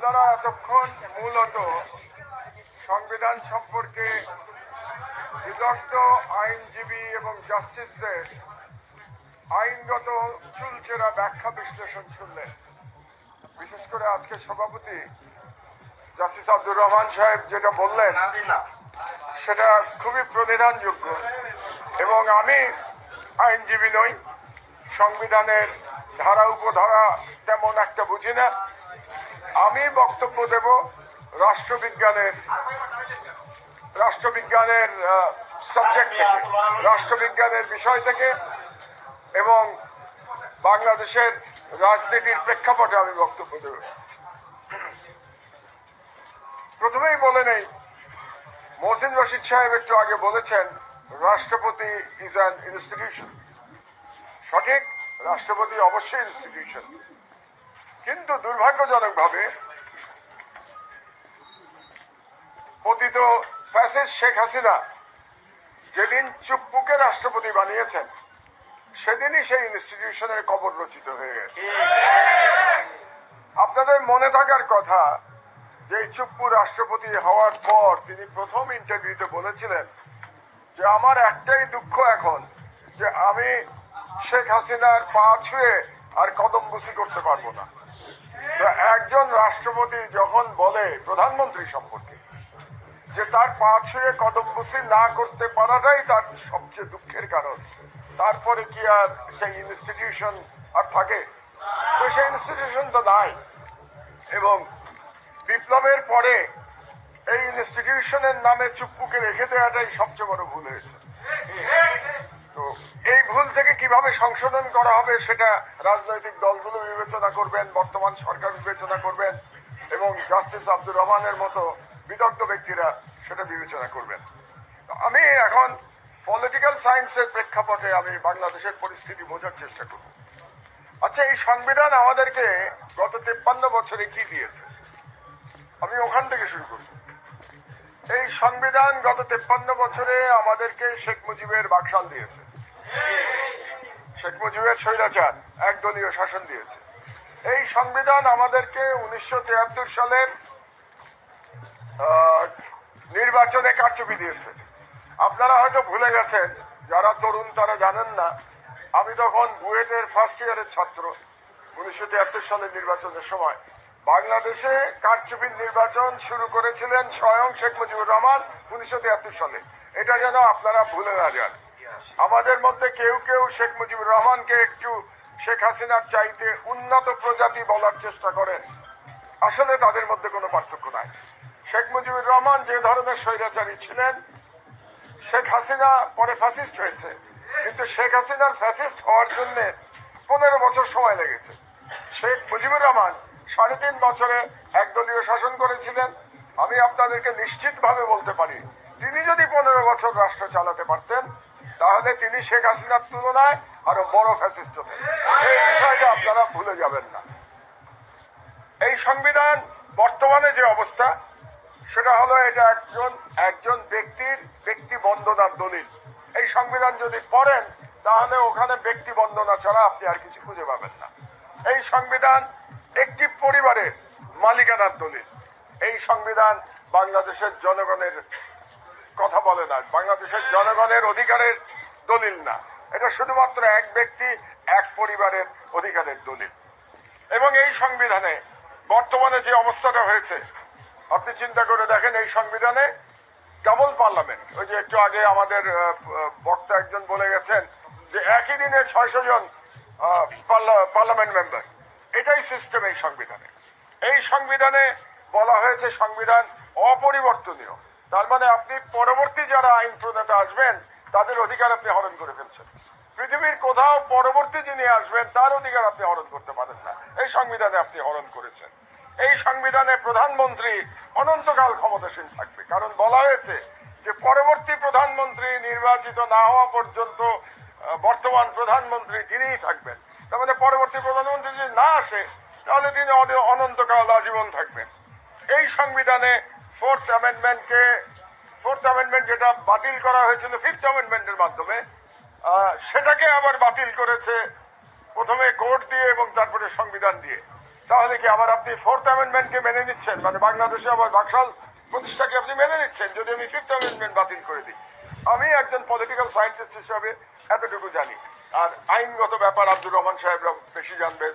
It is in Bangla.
আপনারা এতক্ষণ মূলত সংবিধান সম্পর্কে বিদগ্ধ আইনজীবী এবং জাস্টিসদের আইনগত চুলচেরা ব্যাখ্যা বিশ্লেষণ শুনলেন। বিশেষ করে আজকে সভাপতি জাস্টিস আব্দুর রহমান সাহেব যেটা বললেন, সেটা খুবই প্রতিধানযোগ্য এবং আমি আইনজীবী নই সংবিধানের ধারা, উপধারা তেমন একটা বুঝি না। আমি বক্তব্য দেব রাষ্ট্রবিজ্ঞানের রাষ্ট্রবিজ্ঞানের সাবজেক্ট থেকে, রাষ্ট্রবিজ্ঞানের বিষয় থেকে এবং বাংলাদেশের রাজনীতির প্রেক্ষাপটে আমি বক্তব্য দেব। প্রথমেই বলে নেই, মহসিন রশিদ সাহেব একটু আগে বলেছেন, রাষ্ট্রপতি ইজ অ্যান ইনস্টিটিউশন সঠিক রাষ্ট্রপতি অবশ্যই ইনস্টিটিউশন কিন্তু দুর্ভাগ্যজনকভাবে পতিত ফ্যাসিস্ট শেখ হাসিনা যেদিন চুপ্পুকে রাষ্ট্রপতি বানিয়েছেন, সেদিনই সেই ইনস্টিটিউশনের কবর রচিত হয়ে গেছে। আপনাদের মনে থাকার কথা যে চুপ্পু রাষ্ট্রপতি হওয়ার পর তিনি প্রথম ইন্টারভিউতে বলেছিলেন যে, আমার একটাই দুঃখ এখন যে আমি শেখ হাসিনার পা ছুঁয়ে আর কদম বুসি করতে পারব না। তো একজন রাষ্ট্রপতি যখন বলে প্রধানমন্ত্রী সম্পর্কে যে তার পা ছুঁয়ে কদম বুসি না করতে পারাটাই তার সবচেয়ে দুঃখের কারণ, তারপরে কি আর সেই ইনস্টিটিউশন আর থাকে? তো সেই ইনস্টিটিউশন তো নাই। এবং বিপ্লবের পরে এই ইনস্টিটিউশনের নামে চুপ্পুকে রেখে দেওয়াটাই সবচেয়ে বড় ভুল হয়েছে। তো এই ভুল থেকে কীভাবে সংশোধন করা হবে সেটা রাজনৈতিক দলগুলো বিবেচনা করবেন, বর্তমান সরকার বিবেচনা করবেন এবং জাস্টিস আব্দুর রহমানের মতো বিদগ্ধ ব্যক্তিরা সেটা বিবেচনা করবেন। আমি এখন পলিটিক্যাল সায়েন্সের প্রেক্ষাপটে আমি বাংলাদেশের পরিস্থিতি বোঝার চেষ্টা করব। আচ্ছা এই সংবিধান আমাদেরকে গত তেপ্পান্ন বছরে কি দিয়েছে? আমি ওখান থেকে শুরু করব এই সংবিধান গত তেপ্পান্ন বছরে আমাদেরকে শেখ মুজিবের বাকশাল দিয়েছে। শেখ মুজিবের স্বৈরাচার একদলীয় শাসন দিয়েছে। এই সংবিধান আমাদেরকে উনিশশো তিয়াত্তর সালের নির্বাচনে কারচুপি দিয়েছে। আপনারা হয়তো ভুলে গেছেন, যারা তরুণ তারা জানেন না, আমি তখন বুয়েটের ফার্স্ট ইয়ারের ছাত্র, উনিশশো তিয়াত্তর সালের নির্বাচনের সময়। বাংলাদেশে কারচুপির নির্বাচন শুরু করেছিলেন স্বয়ং শেখ মুজিবুর রহমান উনিশশো তিয়াত্তর সালে। এটা যেন আপনারা ভুলে না যান। আমাদের মধ্যে কেউ কেউ শেখ মুজিবুর রহমানকে একটু শেখ হাসিনার চাইতে উন্নত প্রজাতি বলার চেষ্টা করেন। আসলে তাদের মধ্যে কোনো পার্থক্য নাই। শেখ মুজিবুর রহমান যে ধরনের স্বৈরাচারী ছিলেন, শেখ হাসিনা পরে ফ্যাসিস্ট হয়েছে। কিন্তু শেখ হাসিনার ফ্যাসিস্ট হওয়ার জন্য পনেরো বছর সময় লেগেছে। শেখ মুজিবুর রহমান সাড়ে তিন বছরে একদলীয় শাসন করেছিলেন। আমি আপনাদেরকে নিশ্চিতভাবে বলতে পারি, তিনি যদি পনেরো বছর রাষ্ট্র চালাতে পারতেন তাহলে তিনি শেখ হাসিনার তুলনায় আরও বড় ফ্যাসিস্ট হতেন এই বিষয়টা আপনারা ভুলে যাবেন না। এই সংবিধান বর্তমানে যে অবস্থা, সেটা হলো এটা একজন একজন ব্যক্তির ব্যক্তি বন্দনার দলিল। এই সংবিধান যদি পড়েন, তাহলে ওখানে ব্যক্তি বন্দনা ছাড়া আপনি আর কিছু খুঁজে পাবেন না। এই সংবিধান একটি পরিবারের মালিকানার দলিল। এই সংবিধান বাংলাদেশের জনগণের কথা বলে না। বাংলাদেশের জনগণের অধিকারের দলিল না। এটা শুধুমাত্র এক ব্যক্তি, এক পরিবারের অধিকারের দলিল। এবং এই সংবিধানে বর্তমানে যে অবস্থাটা হয়েছে, আপনি চিন্তা করে দেখেন, এই সংবিধানে ডাবল পার্লামেন্ট ওই যে একটু আগে আমাদের বক্তা একজন বলে গেছেন যে একই দিনে ছয়শো জন পার্লা- পার্লামেন্ট মেম্বার এটাই সিস্টেম এই সংবিধানে। এই সংবিধানে বলা হয়েছে সংবিধান অপরিবর্তনীয়। তার মানে আপনি পরবর্তী যারা আইন প্রণেতা আসবেন, তাদের অধিকার আপনি হরণ করে ফেলছেন। পৃথিবীর কোথাও পরবর্তী যিনি আসবেন, তার অধিকার আপনি হরণ করতে পারেন না। এই সংবিধানে আপনি হরণ করেছেন। এই সংবিধানে প্রধানমন্ত্রী অনন্তকাল ক্ষমতাসীন থাকবে। কারণ বলা হয়েছে যে পরবর্তী প্রধানমন্ত্রী নির্বাচিত না হওয়া পর্যন্ত বর্তমান প্রধানমন্ত্রী তিনিই থাকবেন। তার মানে পরবর্তী প্রধানমন্ত্রী যদি না আসে, তাহলে তিনি অনন্তকাল আজীবন থাকবেন। এই সংবিধানে ফোর্থ অ্যামেন্ডমেন্টকে ফোর্থ অ্যামেন্ডমেন্ট যেটা বাতিল করা হয়েছিল ফিফথ অ্যামেন্ডমেন্টের মাধ্যমে সেটাকে আবার বাতিল করেছে প্রথমে কোর্ট দিয়ে এবং তারপরে সংবিধান দিয়ে। তাহলে কি আবার আপনি ফোর্থ অ্যামেন্ডমেন্টকে মেনে নিচ্ছেন? মানে বাংলাদেশে আবার বাকশাল প্রতিষ্ঠাকে আপনি মেনে নিচ্ছেন? যদি আমি ফিফথ অ্যামেন্ডমেন্ট বাতিল করে দিই। আমি একজন পলিটিক্যাল সায়েন্টিস্ট হিসাবে এতটুকু জানি। আর আইনগত ব্যাপার আব্দুর রহমান সাহেবরা বেশি জানবেন।